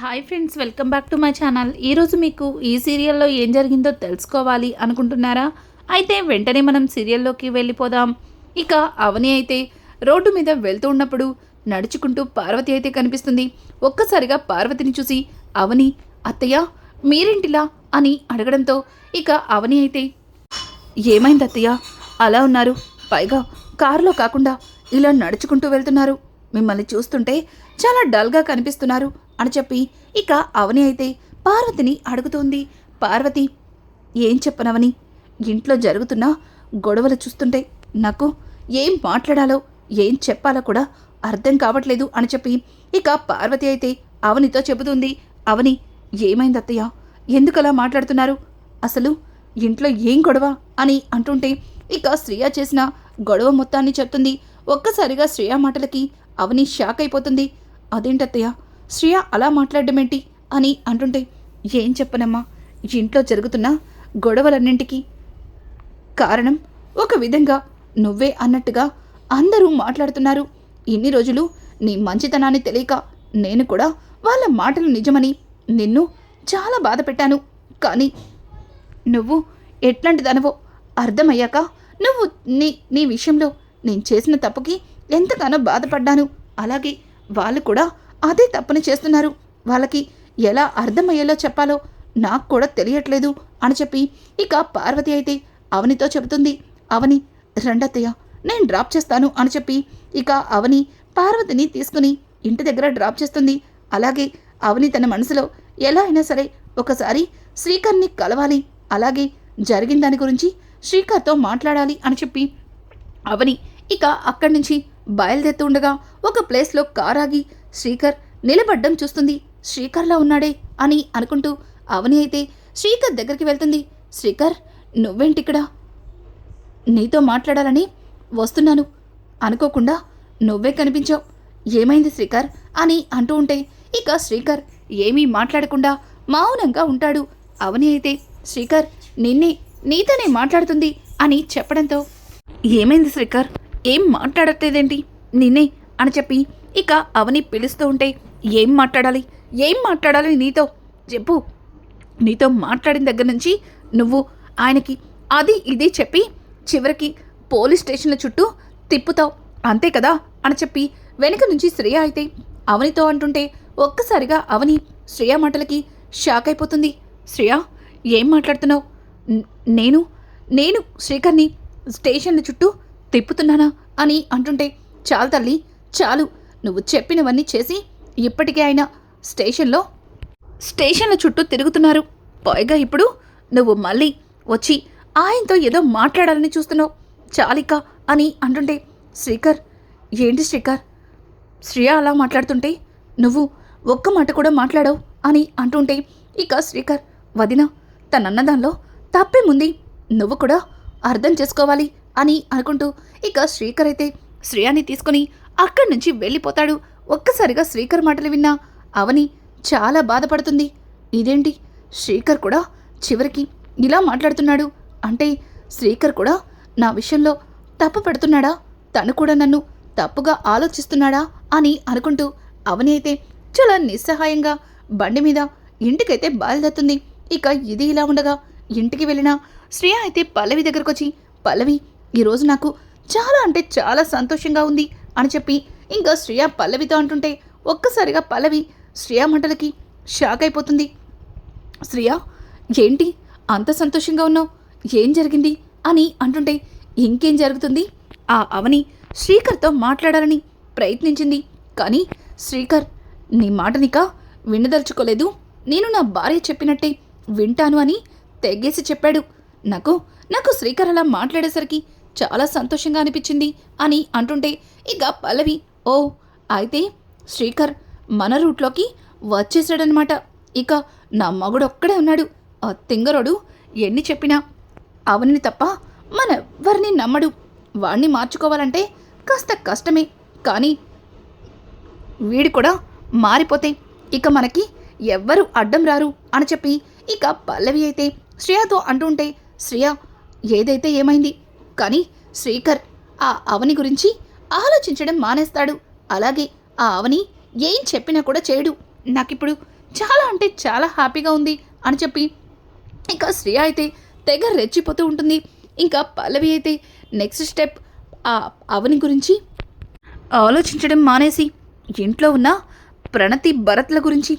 Hi friends welcome back to my channel ఈరోజు మీకు ఈ సీరియల్లో ఏం జరిగిందో తెలుసుకోవాలి అనుకుంటున్నారా? అయితే వెంటనే మనం సీరియల్లోకి వెళ్ళిపోదాం. ఇక అవని అయితే రోడ్డు మీద వెళ్తూ ఉన్నప్పుడు నడుచుకుంటూ పార్వతి అయితే కనిపిస్తుంది. ఒక్కసారిగా పార్వతిని చూసి అవని అత్తయ్య మీరేంటిలా? అని అడగడంతో ఇక అవని అయితే ఏమైంది అత్తయ్య? అలా ఉన్నారు. పైగా కారులో కాకుండా ఇలా నడుచుకుంటూ వెళ్తున్నారు. మిమ్మల్ని చూస్తుంటే చాలా డల్గా కనిపిస్తున్నారు. అని చెప్పి ఇక అవని అయితే పార్వతిని అడుగుతోంది. పార్వతి ఏం చెప్పనవని? ఇంట్లో జరుగుతున్న గొడవలు చూస్తుంటే నాకు ఏం మాట్లాడాలో ఏం చెప్పాలో కూడా అర్థం కావట్లేదు అని చెప్పి ఇక పార్వతి అయితే అవనితో చెబుతుంది. అవని ఏమైంది అత్తయ్య? ఎందుకలా మాట్లాడుతున్నారు? అసలు ఇంట్లో ఏం గొడవ అని అంటుంటే ఇక శ్రేయ చేసిన గొడవ మొత్తాన్ని చెప్తుంది. ఒక్కసారిగా శ్రేయ మాటలకి అవని షాక్ అయిపోతుంది. అదేంటత్తయ్య శ్రియ అలా మాట్లాడడం అని అంటుంటే ఏం చెప్పనమ్మా? ఇంట్లో జరుగుతున్న గొడవలన్నింటికీ కారణం ఒక విధంగా నువ్వే అన్నట్టుగా అందరూ మాట్లాడుతున్నారు. ఇన్ని రోజులు నీ మంచితనాన్ని తెలియక నేను కూడా వాళ్ళ మాటలు నిజమని నిన్ను చాలా బాధ పెట్టాను. కానీ నువ్వు ఎట్లాంటి దానవో అర్థమయ్యాక నువ్వు నీ నీ విషయంలో నేను చేసిన తప్పుకి ఎంతగానో బాధపడ్డాను. అలాగే వాళ్ళు కూడా అదే తప్పుని చేస్తున్నారు. వాళ్ళకి ఎలా అర్థమయ్యేలా చెప్పాలో నాకు కూడా తెలియట్లేదు అని చెప్పి ఇక పార్వతి అయితే అవనితో చెబుతుంది. అవని రెండత్తయ్య నేను డ్రాప్ చేస్తాను అని చెప్పి ఇక అవని పార్వతిని తీసుకుని ఇంటి దగ్గర డ్రాప్ చేస్తుంది. అలాగే అవని తన మనసులో ఎలా అయినా సరే ఒకసారి శ్రీకర్ని కలవాలి అలాగే జరిగిన దాని గురించి శ్రీకర్తో మాట్లాడాలి అని చెప్పి అవని ఇక అక్కడి నుంచి బయలుదేరుతుండగా ఒక ప్లేస్లో కారాగి శ్రీకర్ నిలబడ్డం చూస్తుంది. శ్రీకర్లా ఉన్నాడే అని అనుకుంటూ అవని అయితే శ్రీకర్ దగ్గరికి వెళ్తుంది. శ్రీకర్ నువ్వేంటిక్కడ? నీతో మాట్లాడాలని వస్తున్నాను. అనుకోకుండా నువ్వే కనిపించావు. ఏమైంది శ్రీకర్? అని అంటూ ఉంటే ఇక శ్రీకర్ ఏమీ మాట్లాడకుండా మౌనంగా ఉంటాడు. అవని అయితే శ్రీకర్ నిన్నే నీతోనే మాట్లాడుతుంది అని చెప్పడంతో ఏమైంది శ్రీకర్? ఏం మాట్లాడట్లేదేంటి? నిన్నే అని చెప్పి ఇక అవని పిలుస్తూ ఉంటే ఏం మాట్లాడాలి? ఏం మాట్లాడాలి నీతో? చెప్పు. నీతో మాట్లాడిన దగ్గర నుంచి నువ్వు ఆయనకి అది ఇది చెప్పి చివరికి పోలీస్ స్టేషన్ల చుట్టూ తిప్పుతావు. అంతే కదా? అని చెప్పి వెనుక నుంచి శ్రేయ అయితే అవనితో అంటుంటే ఒక్కసారిగా అవని శ్రేయ మాటలకి షాక్ అయిపోతుంది. శ్రేయ ఏం మాట్లాడుతున్నావు? నేను నేను శ్రీకర్ని స్టేషన్ల చుట్టూ తిప్పుతున్నానా? అని అంటుంటే చాలు తల్లి చాలు. నువ్వు చెప్పినవన్నీ చేసి ఇప్పటికే ఆయన స్టేషన్లో స్టేషన్ల చుట్టూ తిరుగుతున్నారు. పైగా ఇప్పుడు నువ్వు మళ్ళీ వచ్చి ఆయనతో ఏదో మాట్లాడాలని చూస్తున్నావు. చాలిక అని అంటుంటే శ్రీకర్ ఏంటి శ్రీకర్? శ్రియ అలా మాట్లాడుతుంటే నువ్వు ఒక్క మాట కూడా మాట్లాడవు అని అంటుంటే ఇక శ్రీకర్ వదిన తనన్న దానిలో తప్పేముంది నువ్వు కూడా అర్థం చేసుకోవాలి అని అనుకుంటూ ఇక శ్రీకర్ అయితే శ్రేయాని తీసుకుని అక్కడి నుంచి వెళ్ళిపోతాడు. ఒక్కసారిగా శ్రీకర్ మాటలు విన్నా. అవని చాలా బాధపడుతుంది. ఇదేంటి? శ్రీకర్ కూడా చివరికి ఇలా మాట్లాడుతున్నాడు. అంటే శ్రీకర్ కూడా నా విషయంలో తప్పు పెడుతున్నాడా? తను కూడా నన్ను తప్పుగా ఆలోచిస్తున్నాడా? అని అనుకుంటూ అవని అయితే చాలా నిస్సహాయంగా బండి మీద ఇంటికైతే బయలుదేరుతుంది. ఇక ఇది ఇలా ఉండగా ఇంటికి వెళ్ళిన శ్రేయ అయితే పల్లవి దగ్గరకు వచ్చి పల్లవి ఈరోజు నాకు చాలా అంటే చాలా సంతోషంగా ఉంది. అని చెప్పి ఇంకా శ్రేయ పల్లవితో అంటుంటే ఒక్కసారిగా పల్లవి శ్రేయ మంటలకి షాక్ అయిపోతుంది. శ్రేయ ఏంటి? అంత సంతోషంగా ఉన్నావు? ఏం జరిగింది? అని అంటుంటే ఇంకేం జరుగుతుంది? ఆ అవని శ్రీకర్తో మాట్లాడాలని ప్రయత్నించింది. కానీ శ్రీకర్ నీ మాటనిక వినదలుచుకోలేదు. నేను నా భార్య చెప్పినట్టే వింటాను అని తెగేసి చెప్పాడు. నాకు నాకు శ్రీకర్ అలా మాట్లాడేసరికి చాలా సంతోషంగా అనిపించింది అని అంటుంటే ఇక పల్లవి ఓ అయితే శ్రీకర్ మన రూట్లోకి వచ్చేసాడనమాట ఇక నా మగుడు ఒక్కడే ఉన్నాడు. ఆ తింగరోడు ఎన్ని చెప్పినా అవని తప్ప మనెవ్వరిని నమ్మడు. వాణ్ణి మార్చుకోవాలంటే కాస్త కష్టమే. కానీ వీడు కూడా మారిపోతే ఇక మనకి ఎవ్వరు అడ్డం రారు అని చెప్పి ఇక పల్లవి అయితే శ్రేయతో అంటుంటే శ్రేయ ఏదైతే ఏమైంది? కానీ శ్రీకర్ ఆ అవని గురించి ఆలోచించడం మానేస్తాడు. అలాగే ఆ అవని ఏం చెప్పినా కూడా చేయడు. నాకిప్పుడు చాలా అంటే చాలా హ్యాపీగా ఉంది అని చెప్పి ఇంకా శ్రేయ అయితే తెగ రెచ్చిపోతూ ఉంటుంది. ఇంకా పల్లవి అయితే నెక్స్ట్ స్టెప్ ఆ అవని గురించి ఆలోచించడం మానేసి ఇంట్లో ఉన్న ప్రణతి భరత్ల గురించి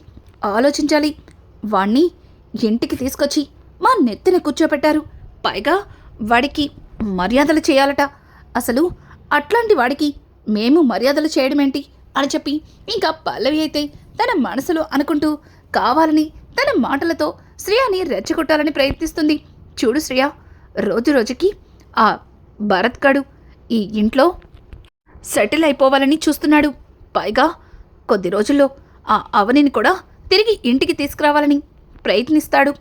ఆలోచించాలి. వాణ్ణి ఇంటికి తీసుకొచ్చి మా నెత్తిన కూర్చోపెట్టారు. పైగా వాడికి మర్యాదలు చేయాలట. అసలు అట్లాంటి వాడికి మేము మర్యాదలు చేయడం ఏంటి అని చెప్పి ఇంకా పల్లవి అయితే తన మనసులో అనుకుంటూ కావాలని తన మాటలతో శ్రేయాని రెచ్చగొట్టాలని ప్రయత్నిస్తుంది. చూడు శ్రేయ రోజు రోజుకి ఆ భరత్ గడు ఈ ఇంట్లో సెటిల్ అయిపోవాలని చూస్తున్నాడు. పైగా కొద్ది రోజుల్లో ఆ అవనిని కూడా తిరిగి ఇంటికి తీసుకురావాలని ప్రయత్నిస్తాడు.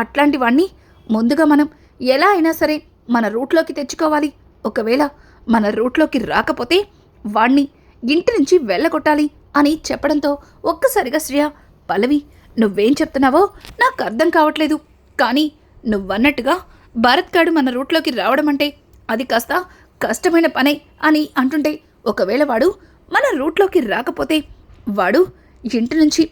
అట్లాంటి వాణ్ణి ముందుగా మనం ఎలా అయినా సరే మన రూట్లోకి తెచ్చుకోవాలి. ఒకవేళ మన రూట్లోకి రాకపోతే వాణ్ణి ఇంటి నుంచి వెళ్ళగొట్టాలి అని చెప్పడంతో ఒక్కసారిగా శ్రేయ పల్లవి నువ్వేం చెప్తున్నావో నాకు అర్థం కావట్లేదు. కానీ నువ్వన్నట్టుగా భరత్ గాడు మన రూట్లోకి రావడం అంటే అది కాస్త కష్టమైన పనే అని అంటుంటే ఒకవేళ వాడు మన రూట్లోకి రాకపోతే వాడు ఇంటి నుంచి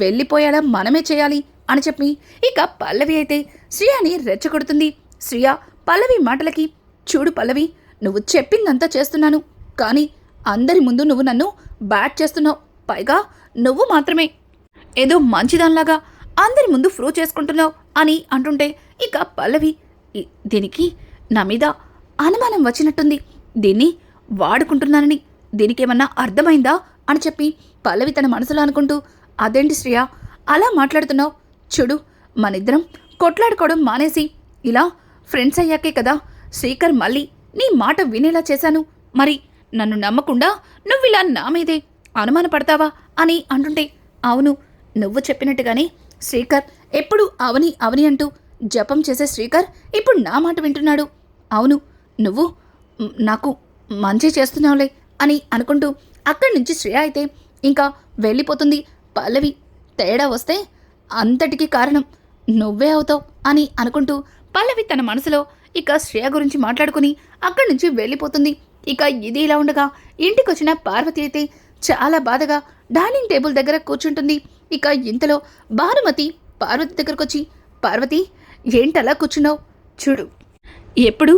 వెళ్ళిపోయేలా మనమే చేయాలి అని చెప్పి ఇక పల్లవి అయితే శ్రియాని రెచ్చగొడుతుంది. శ్రియ పల్లవి మాటలకి చూడు పల్లవి నువ్వు చెప్పిందంతా చేస్తున్నాను. కానీ అందరి ముందు నువ్వు నన్ను బ్యాట్ చేస్తున్నావు. పైగా నువ్వు మాత్రమే. ఏదో మంచిదానిలాగా అందరి ముందు ఫ్రూ చేసుకుంటున్నావు అని అంటుంటే ఇక పల్లవి దీనికి నా మీద అనుమానం వచ్చినట్టుంది. దీన్ని వాడుకుంటున్నానని దీనికేమన్నా అర్థమైందా? అని చెప్పి పల్లవి తన మనసులో అనుకుంటూ అదేంటి శ్రేయ అలా మాట్లాడుతున్నావు? చూడు మనిద్దరం కొట్లాడుకోవడం మానేసి ఇలా ఫ్రెండ్స్ అయ్యాకే కదా శ్రీకర్ మళ్ళీ నీ మాట వినేలా చేశాను. మరి నన్ను నమ్మకుండా నువ్విలా నా మీదే అనుమానపడతావా అని అంటుంటే అవును నువ్వు చెప్పినట్టుగానే శ్రీకర్ ఎప్పుడు అవని అవని అంటూ జపం చేసే శ్రీకర్ ఇప్పుడు నా మాట వింటున్నాడు. అవును నువ్వు నాకు మంచి చేస్తున్నావులే అని అనుకుంటూ అక్కడి నుంచి శ్రేయ అయితే ఇంకా వెళ్ళిపోతుంది. పల్లవి తేడా వస్తే అంతటికి కారణం నువ్వే అవుతావు అని అనుకుంటూ పల్లవి తన మనసులో ఇక శ్రేయ గురించి మాట్లాడుకుని అక్కడి నుంచి వెళ్ళిపోతుంది. ఇక ఇది ఇలా ఉండగా ఇంటికొచ్చిన పార్వతి అయితే చాలా బాధగా డైనింగ్ టేబుల్ దగ్గర కూర్చుంటుంది. ఇక ఇంతలో భానుమతి పార్వతి దగ్గరకు వచ్చి పార్వతి ఏంటలా కూర్చున్నావు? చూడు. ఎప్పుడు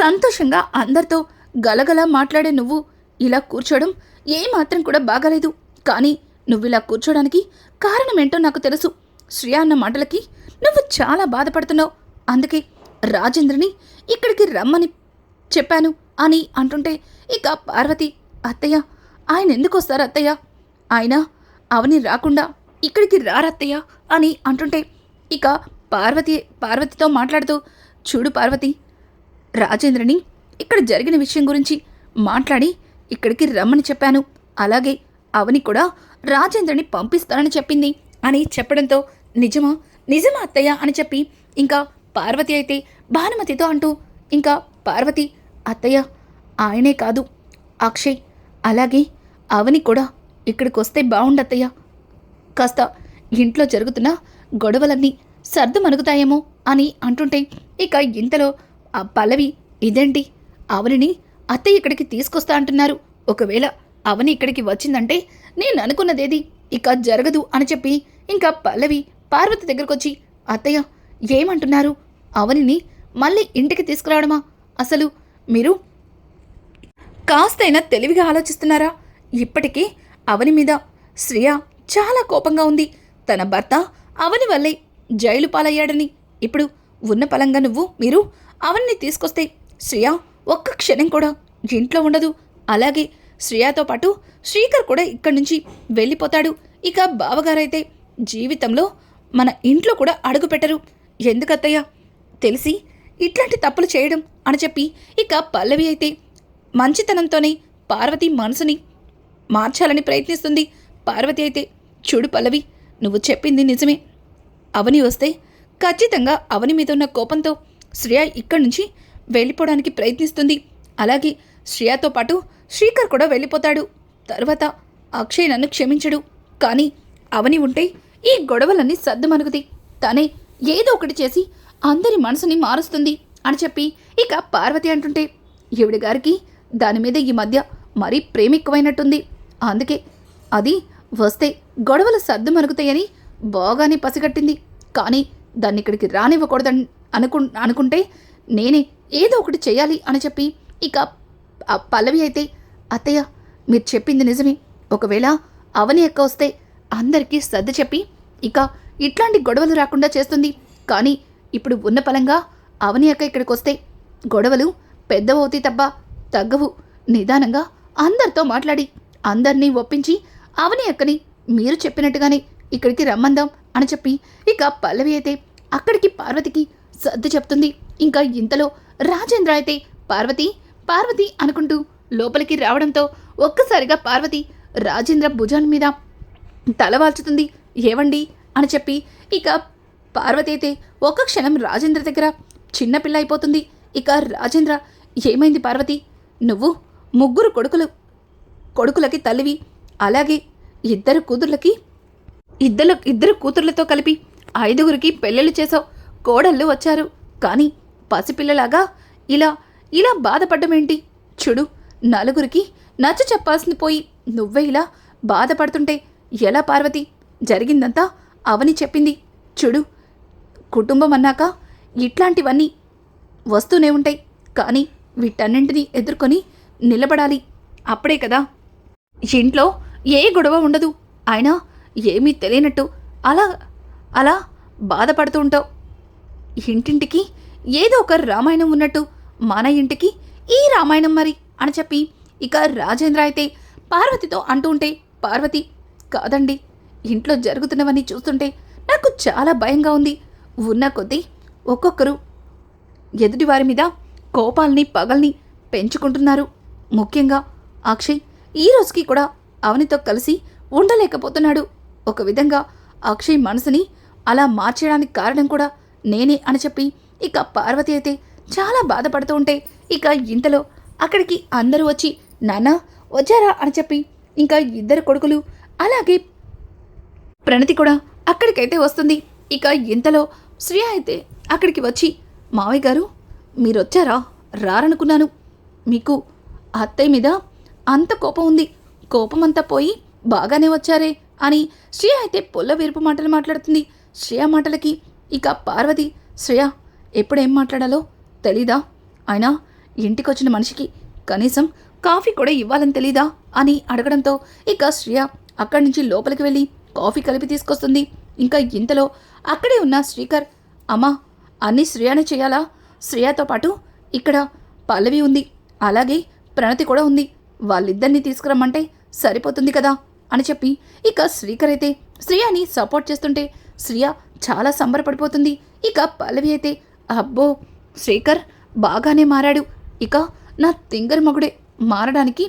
సంతోషంగా అందరితో గలగల మాట్లాడే నువ్వు ఇలా కూర్చోవడం ఏమాత్రం కూడా బాగాలేదు. కానీ నువ్వు ఇలా కూర్చోడానికి కారణమేంటో నాకు తెలుసు. శ్రేయ అన్న మాటలకి నువ్వు చాలా బాధపడుతున్నావు. అందుకే రాజేంద్రని ఇక్కడికి రమ్మని చెప్పాను అని అంటుంటే ఇక పార్వతి అత్తయ్య ఆయన ఎందుకు వస్తారు అత్తయ్య? ఆయన అవని రాకుండా ఇక్కడికి రారత్తయ్య అని అంటుంటే ఇక పార్వతి పార్వతితో మాట్లాడుతూ చూడు పార్వతి రాజేంద్రని ఇక్కడ జరిగిన విషయం గురించి మాట్లాడి ఇక్కడికి రమ్మని చెప్పాను. అలాగే అవని కూడా రాజేంద్రని పంపిస్తానని చెప్పింది అని చెప్పడంతో నిజమా? నిజమా అత్తయ్య? అని చెప్పి ఇంకా పార్వతి అయితే భానుమతితో అంటూ ఇంకా పార్వతి అత్తయ్య ఆయనే కాదు అక్షయ్ అలాగే అవని కూడా ఇక్కడికి వస్తే బాగుండత్తయ్య కాస్త ఇంట్లో జరుగుతున్న గొడవలన్నీ సర్దు మనుగుతాయేమో అని అంటుంటే ఇక ఇంతలో ఆ పల్లవి ఇదేంటి? అవనిని అత్తయ్య ఇక్కడికి తీసుకొస్తా అంటున్నారు. ఒకవేళ అవని ఇక్కడికి వచ్చిందంటే నేను అనుకున్నదేది ఇక జరగదు అని చెప్పి ఇంకా పల్లవి పార్వతి దగ్గరకొచ్చి అత్తయ్య ఏమంటున్నారు? అవనిని మళ్ళీ ఇంటికి తీసుకురావడమా? అసలు మీరు? కాస్తైనా తెలివిగా ఆలోచిస్తున్నారా? ఇప్పటికే అవని మీద శ్రియ చాలా కోపంగా ఉంది. తన భర్త అవని వల్లే జైలు పాలయ్యాడని. ఇప్పుడు ఉన్న పలంగా నువ్వు మీరు అవన్ని తీసుకొస్తే శ్రియ ఒక్క క్షణం కూడా ఇంట్లో ఉండదు. అలాగే శ్రియతో పాటు శ్రీకర్ కూడా ఇక్కడి నుంచి వెళ్ళిపోతాడు. ఇక బావగారైతే జీవితంలో మన ఇంట్లో కూడా అడుగుపెట్టరు ఎందుకత్తయ్య? తెలిసి ఇట్లాంటి తప్పులు చేయడం అని చెప్పి ఇక పల్లవి అయితే మంచితనంతోనే పార్వతి మనసుని మార్చాలని ప్రయత్నిస్తుంది. పార్వతి అయితే చూడు పల్లవి నువ్వు చెప్పింది నిజమే. అవని వస్తే ఖచ్చితంగా అవని మీద ఉన్న కోపంతో శ్రేయ ఇక్కడి నుంచి వెళ్ళిపోవడానికి ప్రయత్నిస్తుంది. అలాగే శ్రేయతో పాటు శ్రీకర్ కూడా వెళ్ళిపోతాడు. తర్వాత అక్షయ్ నన్ను క్షమించడు. కానీ అవని ఉంటే ఈ గొడవలన్నీ సర్దుమనుగుతాయి తనే ఏదో ఒకటి చేసి అందరి మనసుని మారుస్తుంది అని చెప్పి ఇక పార్వతి అంటుంటే ఈవిడ గారికి దాని మీద ఈ మధ్య మరీ ప్రేమ ఎక్కువైనట్టుంది అందుకే అది వస్తే గొడవలు సర్దు మరుగుతాయని బాగానే పసిగట్టింది. కానీ దాన్ని ఇక్కడికి రానివ్వకూడదని అనుకు అనుకుంటే నేనే ఏదో ఒకటి చేయాలి అని చెప్పి ఇక ఆ పల్లవి అయితే అత్తయ్య మీరు చెప్పింది నిజమే. ఒకవేళ అవని ఎక్క వస్తే అందరికీ సర్ది చెప్పి ఇక ఇట్లాంటి గొడవలు రాకుండా చేస్తుంది. కానీ ఇప్పుడు ఉన్న పలంగా అవని అక్క ఇక్కడికి వస్తే గొడవలు పెద్దవవుతాయి తప్ప తగ్గవు. నిదానంగా అందరితో మాట్లాడి అందరినీ ఒప్పించి అవని అక్కని మీరు చెప్పినట్టుగానే ఇక్కడికి రమ్మందాం అని చెప్పి ఇక పల్లవి అయితే అక్కడికి పార్వతికి సర్ది చెప్తుంది. ఇంకా ఇంతలో రాజేంద్ర అయితే పార్వతి పార్వతి అనుకుంటూ లోపలికి రావడంతో ఒక్కసారిగా పార్వతి రాజేంద్ర భుజాల మీద తలవాల్చుతుంది ఏవండి? అని చెప్పి ఇక పార్వతి అయితే ఒక క్షణం రాజేంద్ర దగ్గర చిన్నపిల్ల అయిపోతుంది. ఇక రాజేంద్ర ఏమైంది పార్వతి? నువ్వు ముగ్గురు కొడుకులు కొడుకులకి తల్లివి. అలాగే ఇద్దరు కూతుర్లకి ఇద్దరు ఇద్దరు కూతుర్లతో కలిపి ఐదుగురికి పెళ్ళిళ్ళు చేసావు కోడళ్ళు వచ్చారు. కానీ పసిపిల్లలాగా ఇలా ఇలా బాధపడ్డమేంటి? చూడు నలుగురికి నచ్చ చెప్పాల్సింది పోయి నువ్వే ఇలా బాధపడుతుంటే ఎలా పార్వతి? జరిగిందంతా అవని చెప్పింది. చూడు కుటుంబం అన్నాక ఇట్లాంటివన్నీ వస్తూనే ఉంటాయి. కానీ వీటన్నింటినీ ఎదుర్కొని నిలబడాలి. అప్పుడే కదా. ఇంట్లో ఏ గొడవ ఉండదు. అయినా ఏమీ తెలియనట్టు అలా అలా బాధపడుతూ ఉంటావు. ఇంటింటికి ఏదో ఒక రామాయణం ఉన్నట్టు మన ఇంటికి ఈ రామాయణం మరి అని చెప్పి ఇక రాజేంద్ర అయితే పార్వతితో అంటూ ఉంటే పార్వతి కాదండి. ఇంట్లో జరుగుతున్నవన్నీ చూస్తుంటే నాకు చాలా భయంగా ఉంది. ఉన్న కొద్దీ ఒక్కొక్కరు ఎదుటివారి మీద కోపాల్ని పగల్ని పెంచుకుంటున్నారు. ముఖ్యంగా అక్షయ్ ఈ రోజుకి కూడా అవనితో కలిసి ఉండలేకపోతున్నాడు. ఒక విధంగా అక్షయ్ మనసుని అలా మార్చేయడానికి కారణం కూడా నేనే అని చెప్పి ఇక పార్వతి అయితే చాలా బాధపడుతూ ఉంటే ఇక ఇంతలో అక్కడికి అందరూ వచ్చి నాన్న వచ్చారా? అని చెప్పి ఇంకా ఇద్దరు కొడుకులు అలాగే ప్రణతి కూడా అక్కడికైతే వస్తుంది. ఇక ఇంతలో శ్రియ అయితే అక్కడికి వచ్చి మావయ్య గారు మీరు వచ్చారా రారనుకున్నాను. మీకు అత్తయ్య మీద అంత కోపం ఉంది. కోపం అంతా పోయి బాగానే వచ్చారే అని శ్రేయ అయితే పొల్ల వీరుపు మాటలు మాట్లాడుతుంది. శ్రేయ మాటలకి ఇక పార్వతి శ్రేయ ఎప్పుడేం మాట్లాడాలో తెలీదా? అయినా ఇంటికొచ్చిన మనిషికి కనీసం కాఫీ కూడా ఇవ్వాలని తెలీదా? అని అడగడంతో ఇక శ్రేయ అక్కడి నుంచి లోపలికి వెళ్ళి కాఫీ కలిపి తీసుకొస్తుంది. ఇంకా ఇంతలో అక్కడే ఉన్న శ్రీకర్. అమ్మా అన్నీ శ్రేయానే చేయాలా? శ్రేయతో పాటు ఇక్కడ పల్లవి ఉంది. అలాగే ప్రణతి కూడా ఉంది. వాళ్ళిద్దరిని తీసుకురమ్మంటే సరిపోతుంది కదా? అని చెప్పి ఇక శ్రీకర్ అయితే శ్రేయాని సపోర్ట్ చేస్తుంటే శ్రియ చాలా సంబరపడిపోతుంది. ఇక పల్లవి అయితే అబ్బో శ్రీకర్ బాగానే మారాడు. ఇక నా తింగర్ మగుడే మారడానికి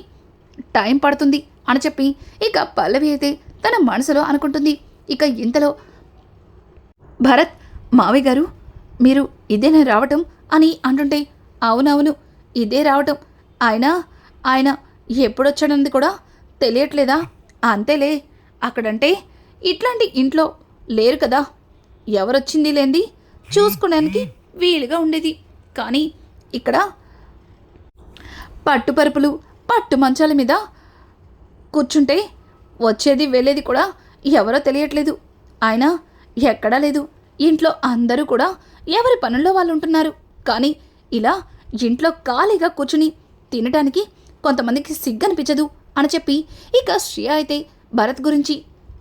టైం పడుతుంది అని చెప్పి ఇక పల్లవి అయితే తన మనసులో అనుకుంటుంది. ఇక ఇంతలో భరత్ మావయ్య గారు మీరు ఇదేనా రావటం అని అంటుంటే అవునవును ఇదే రావటం. ఆయన ఆయన ఎప్పుడొచ్చాడన్నది కూడా తెలియట్లేదా? అంతేలే అక్కడంటే ఇట్లాంటి ఇంట్లో లేరు కదా. ఎవరొచ్చింది లేంది? చూసుకోవడానికి వీలుగా ఉండేది. కానీ ఇక్కడ పట్టుపరుపులు పట్టు మంచాల మీద కూర్చుంటే వచ్చేది వెళ్ళేది కూడా ఎవరో తెలియట్లేదు. ఆయన ఎక్కడా లేదు. ఇంట్లో అందరూ కూడా ఎవరి పనుల్లో వాళ్ళు ఉంటున్నారు కానీ ఇలా ఇంట్లో ఖాళీగా కూర్చుని తినటానికి కొంతమందికి సిగ్గనిపించదు అని చెప్పి ఇక శ్రియ అయితే భరత్ గురించి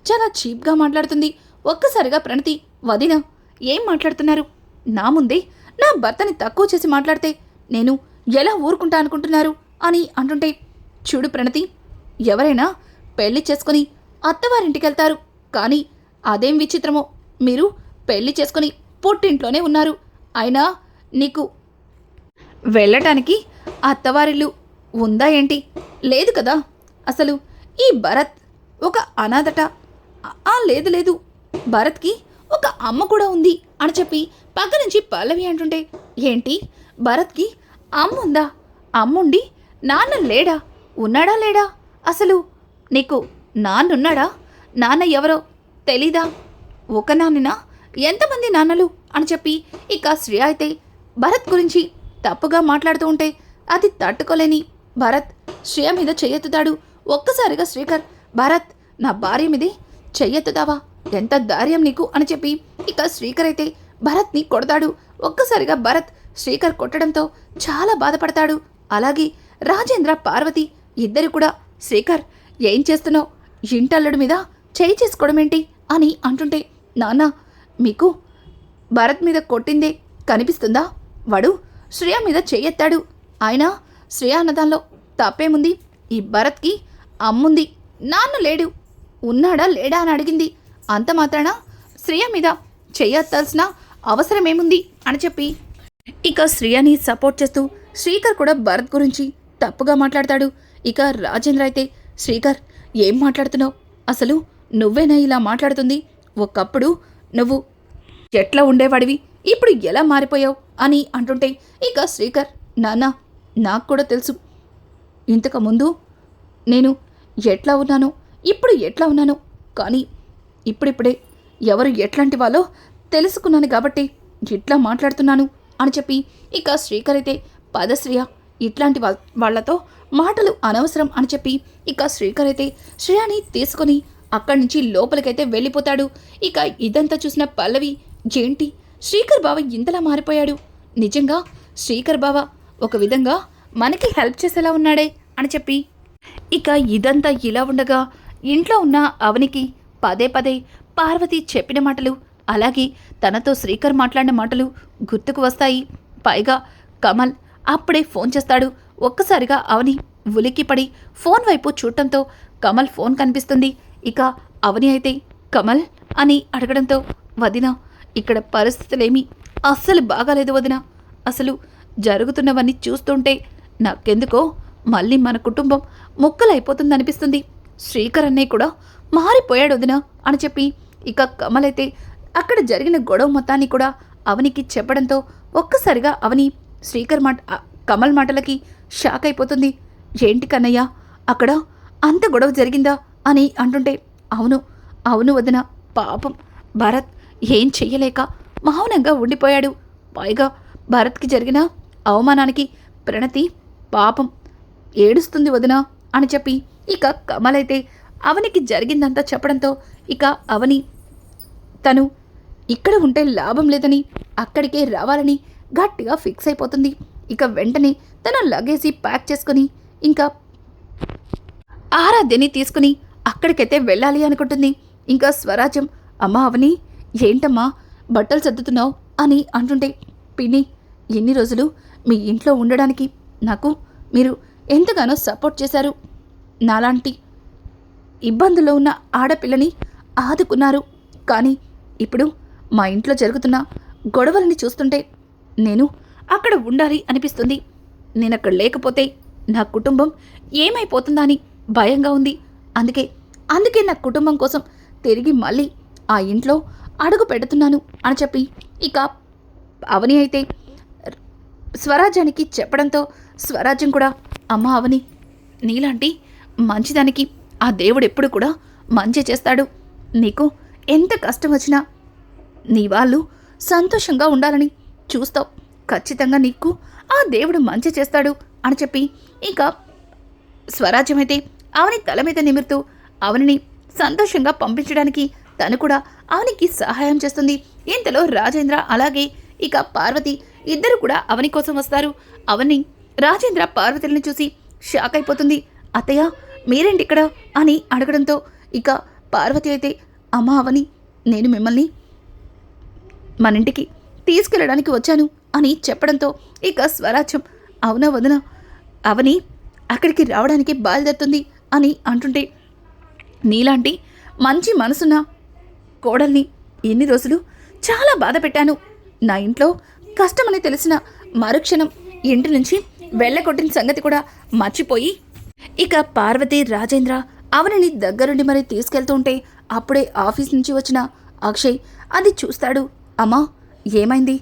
చాలా చీప్గా మాట్లాడుతుంది. ఒక్కసారిగా ప్రణతి వదిన ఏం మాట్లాడుతున్నారు? నా ముందే నా భర్తని తక్కువ చేసి మాట్లాడితే నేను ఎలా ఊరుకుంటా అనుకుంటున్నారు? అని అంటుంటే చూడు ప్రణతి ఎవరైనా పెళ్ళి చేసుకుని అత్తవారింటికి వెళ్తారు కానీ అదేం విచిత్రమో మీరు పెళ్ళి చేసుకుని పుట్టింట్లోనే ఉన్నారు. అయినా నీకు వెళ్ళటానికి అత్తవారిల్లు ఉందా ఏంటి? లేదు కదా. అసలు ఈ భరత్ ఒక అనాథట. ఆ లేదు లేదు. భరత్కి ఒక అమ్మ కూడా ఉంది అని చెప్పి పక్క నుంచి పల్లవి అంటుంటే ఏంటి? భరత్కి అమ్మ ఉందా? అమ్ముండి నాన్న లేడా? ఉన్నాడా లేడా? అసలు నీకు నాన్నున్నాడా? నాన్న ఎవరో తెలీదా? ఒక నాన్ననా ఎంతమంది నాన్నలు? అని చెప్పి ఇక శ్రేయ అయితే భరత్ గురించి తప్పుగా మాట్లాడుతూ ఉంటే అది తట్టుకోలేని భరత్ శ్రేయ మీద చెయ్యెత్తుతాడు. ఒక్కసారిగా శ్రీకర్ భరత్ నా భార్య మీదే చెయ్యెత్తుతావా? ఎంత ధైర్యం నీకు? అని చెప్పి ఇక శ్రీకర్ అయితే భరత్ని కొడతాడు. ఒక్కసారిగా భరత్ శ్రీకర్ కొట్టడంతో చాలా బాధపడతాడు. అలాగే రాజేంద్ర పార్వతి ఇద్దరు కూడా శ్రీకర్ ఏం చేస్తున్నావు? ఇంటల్లుడి మీద చేయి చేసుకోవడం ఏంటి అని అంటుంటే నాన్న మీకు భరత్ మీద కొట్టిందే కనిపిస్తుందా? వాడు శ్రేయ మీద చెయ్యెత్తాడు. ఆయన శ్రేయ అన్నదానిలో తప్పేముంది? ఈ భరత్కి అమ్ముంది. నాన్న లేడు. ఉన్నాడా లేడా అని అడిగింది. అంత మాత్రాన శ్రేయ మీద చెయ్యెత్తాల్సిన అవసరమేముంది అని చెప్పి ఇక శ్రేయని సపోర్ట్ చేస్తూ శ్రీకర్ కూడా భరత్ గురించి తప్పుగా మాట్లాడతాడు. ఇక రాజేంద్ర అయితే శ్రీకర్ ఏం మాట్లాడుతున్నావు? అసలు నువ్వేనా ఇలా మాట్లాడుతుంది? ఒకప్పుడు నువ్వు ఎట్లా ఉండేవాడివి? ఇప్పుడు ఎలా మారిపోయావు? అని అంటుంటే ఇక శ్రీకర్ నాన్న నాకు కూడా తెలుసు. ఇంతకుముందు నేను ఎట్లా ఉన్నానో ఇప్పుడు ఎట్లా ఉన్నానో కానీ ఇప్పుడిప్పుడే ఎవరు ఎట్లాంటి వాళ్ళో తెలుసుకున్నాను కాబట్టి ఇట్లా మాట్లాడుతున్నాను అని చెప్పి ఇక శ్రీకర్ అయితే పదశ్రియ ఇట్లాంటి వాళ్ళ వాళ్ళతో మాటలు అనవసరం అని చెప్పి ఇక శ్రీకర్ అయితే శ్రేయాని తీసుకొని అక్కడి నుంచి లోపలికైతే వెళ్ళిపోతాడు. ఇక ఇదంతా చూసిన పల్లవి ఏంటి? శ్రీకర్ బావ ఇంతలా మారిపోయాడు. నిజంగా శ్రీకర్ బావ ఒక విధంగా మనకి హెల్ప్ చేసేలా ఉన్నాడే అని చెప్పి. ఇక ఇదంతా ఇలా ఉండగా ఇంట్లో ఉన్న అవనికి పదే పదే పార్వతి చెప్పిన మాటలు అలాగే తనతో శ్రీకర్ మాట్లాడిన మాటలు గుర్తుకు వస్తాయి. పైగా కమల్ అప్పుడే ఫోన్ చేస్తాడు. ఒక్కసారిగా అవని ఉలిక్కిపడి ఫోన్ వైపు చూడటంతో కమల్ ఫోన్ కనిపిస్తుంది. ఇక అవని అయితే కమల్ అని అడగడంతో వదిన ఇక్కడ పరిస్థితులేమి అస్సలు బాగాలేదు వదిన. అసలు జరుగుతున్నవన్నీ చూస్తుంటే నాకెందుకో మళ్ళీ మన కుటుంబం ముక్కలైపోతుందనిపిస్తుంది. శ్రీకర్ అన్నయ్య కూడా మారిపోయాడు వదిన అని చెప్పి ఇక కమల్ అయితే అక్కడ జరిగిన గొడవ మొత్తాన్ని కూడా అవనికి చెప్పడంతో ఒక్కసారిగా అవని శ్రీకర్ మాట కమల్ మాటలకి షాక్ అయిపోతుంది ఏంటి కన్నయ్య అక్కడ అంత గొడవ జరిగిందా? అని అంటుంటే అవును అవును వదిన పాపం భరత్ ఏం చెయ్యలేక మౌనంగా ఉండిపోయాడు. పైగా భరత్కి జరిగిన అవమానానికి ప్రణతి పాపం ఏడుస్తుంది వదిన అని చెప్పి ఇక కమలైతే అవనికి జరిగిందంతా చెప్పడంతో ఇక అవని తను ఇక్కడ ఉంటే లాభం లేదని అక్కడికే రావాలని గట్టిగా ఫిక్స్ అయిపోతుంది. ఇక వెంటనే తన లగేజీ ప్యాక్ చేసుకుని ఇంకా ఆరాధ్యని తీసుకుని అక్కడికైతే వెళ్ళాలి అనుకుంటుంది. ఇంకా స్వరాజ్యం అమ్మా అవని ఏంటమ్మా బట్టలు సర్దుతున్నావు? అని అంటుంటే పిన్ని ఎన్ని రోజులు మీ ఇంట్లో ఉండడానికి నాకు మీరు ఎంతగానో సపోర్ట్ చేశారు. నాలాంటి ఇబ్బందుల్లో ఉన్న ఆడపిల్లని ఆదుకున్నారు. కానీ ఇప్పుడు మా ఇంట్లో జరుగుతున్న గొడవలని చూస్తుంటే నేను అక్కడ ఉండాలి అనిపిస్తుంది. నేను అక్కడ లేకపోతే నా కుటుంబం ఏమైపోతుందా అని భయంగా ఉంది. అందుకే అందుకే నా కుటుంబం కోసం తిరిగి మళ్ళీ ఆ ఇంట్లో అడుగు పెడుతున్నాను అని చెప్పి ఇక అవని అయితే స్వరాజ్యానికి చెప్పడంతో స్వరాజ్యం కూడా అమ్మ అవని నీలాంటి మంచిదానికి ఆ దేవుడు ఎప్పుడు కూడా మంచి చేస్తాడు. నీకు ఎంత కష్టం వచ్చినా నీ వాళ్ళు సంతోషంగా ఉండాలని చూస్తావు. ఖచ్చితంగా నీకు ఆ దేవుడు మంచి చేస్తాడు అని చెప్పి ఇంకా స్వరాజ్యం అయితే అవని తల మీద నిమురుతూ అవనిని సంతోషంగా పంపించడానికి తను కూడా అవనికి సహాయం చేస్తుంది. ఇంతలో రాజేంద్ర అలాగే ఇక పార్వతి ఇద్దరు కూడా అవని కోసం వస్తారు. అవని రాజేంద్ర పార్వతులను చూసి షాక్ అయిపోతుంది. అత్తయ్య మీరేంటి ఇక్కడ అని అడగడంతో ఇక పార్వతి అయితే అమ్మ అవని నేను మిమ్మల్ని మన ఇంటికి తీసుకెళ్ళడానికి వచ్చాను అని చెప్పడంతో ఇక స్వరాజ్యం అవునా వదన అవని అక్కడికి రావడానికి బయలుదేరుతుంది. అని అంటుంటే నీలాంటి మంచి మనసున్న కోడల్ని ఎన్ని రోజులు చాలా బాధ పెట్టాను. నా ఇంట్లో కష్టమని తెలిసిన మరుక్షణం ఇంటి నుంచి వెళ్ళగొట్టిన సంగతి కూడా మర్చిపోయి ఇక పార్వతి రాజేంద్ర అవనిని దగ్గరుండి మరి తీసుకెళ్తుంటే అప్పుడే ఆఫీస్ నుంచి వచ్చిన అక్షయ్ అది చూస్తాడు. అమ్మా ఏమైంది?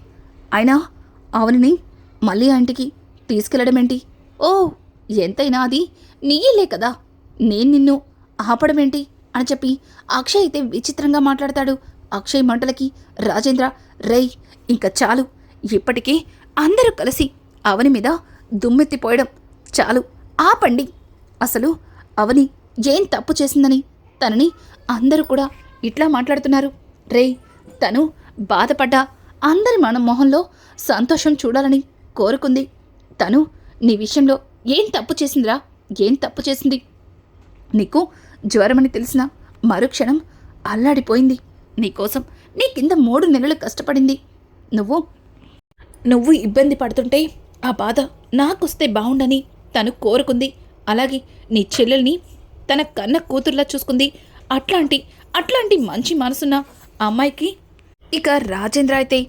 అయినా అవనిని మళ్ళీ ఆ ఇంటికి తీసుకెళ్ళడం ఏంటి ఓ ఎంతైనా అది నీయలే కదా. నేను నిన్ను ఆపడమేంటి? అని చెప్పి అక్షయ్ అయితే విచిత్రంగా మాట్లాడతాడు. అక్షయ్ మంటలకి రాజేంద్ర రేయ్ ఇంకా చాలు. ఇప్పటికే అందరూ కలిసి అవని మీద దుమ్మెత్తిపోయడం చాలు. ఆపండి. అసలు అవని ఏం తప్పు చేసిందని తనని అందరూ కూడా ఇట్లా మాట్లాడుతున్నారు. రే తను బాధపడ్డా అందరి మన మొహంలో సంతోషం చూడాలని కోరుకుంది. తను నీ విషయంలో ఏం తప్పు చేసిందిరా? ఏం తప్పు చేసింది? నీకు జ్వరమని తెలిసిన మరుక్షణం అల్లాడిపోయింది. నీకోసం నీ కింద మూడు నెలలు కష్టపడింది. నువ్వు నువ్వు ఇబ్బంది పడుతుంటే ఆ బాధ నాకొస్తే బాగుండని తను కోరుకుంది. అలాగే నీ చెల్లెల్ని తన కన్న కూతుర్లా చూసుకుంది. అట్లాంటి అట్లాంటి మంచి మనసున్న అమ్మాయికి ఇక రాజేంద్ర అయితే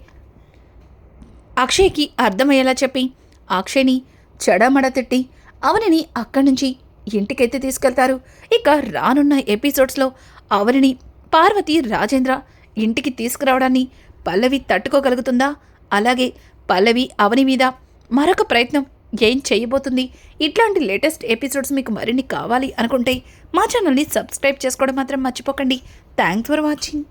అక్షయ్కి అర్థమయ్యేలా చెప్పి అక్షయ్ని చెడమడ తిట్టి అవనిని అక్కడి నుంచి ఇంటికైతే తీసుకెళ్తారు. ఇక రానున్న ఎపిసోడ్స్లో అవనిని పార్వతి రాజేంద్ర ఇంటికి తీసుకురావడాన్ని పల్లవి తట్టుకోగలుగుతుందా? అలాగే పల్లవి అవని మీద మరొక ప్రయత్నం ఏం చేయబోతుంది? ఇట్లాంటి లేటెస్ట్ ఎపిసోడ్స్ మీకు మరిన్ని కావాలి అనుకుంటే మా ఛానల్ని సబ్స్క్రైబ్ చేసుకోవడం మాత్రం మర్చిపోకండి. Thanks for watching.